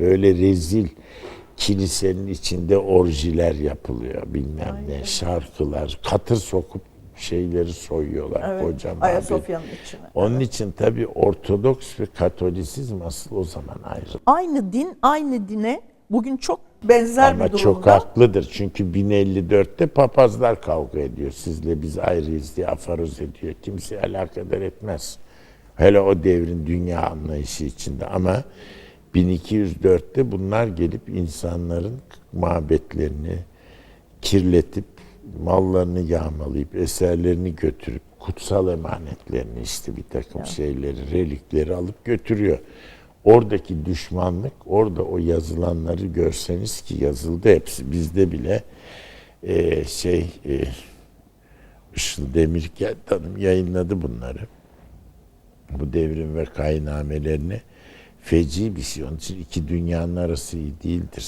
böyle rezil kilisenin içinde orjiler yapılıyor bilmem ne şarkılar katır sokup şeyleri soyuyorlar Evet, kocaman. Ayasofya'nın içine. Onun için tabii Ortodoks ve Katolisizm asıl o zaman ayrı. Aynı din, aynı dine bugün çok benzer Ama bir durumda. çok haklıdır. Çünkü 1054'te papazlar kavga ediyor. Sizle biz ayrıyız diye afaroz ediyor. Kimse alakadar etmez. Hele o devrin dünya anlayışı içinde. Ama 1204'te bunlar gelip insanların mabetlerini kirletip mallarını yağmalayıp eserlerini götürüp kutsal emanetlerini işte bir takım şeyleri, relikleri alıp götürüyor. Oradaki düşmanlık, orada o yazılanları görseniz ki yazıldı hepsi bizde bile e, şey e, Işıl Demirkent Hanım yayınladı bunları. Bu devrim ve kaynamelerini feci bir şey. Onun için iki dünyanın arası iyi değildir.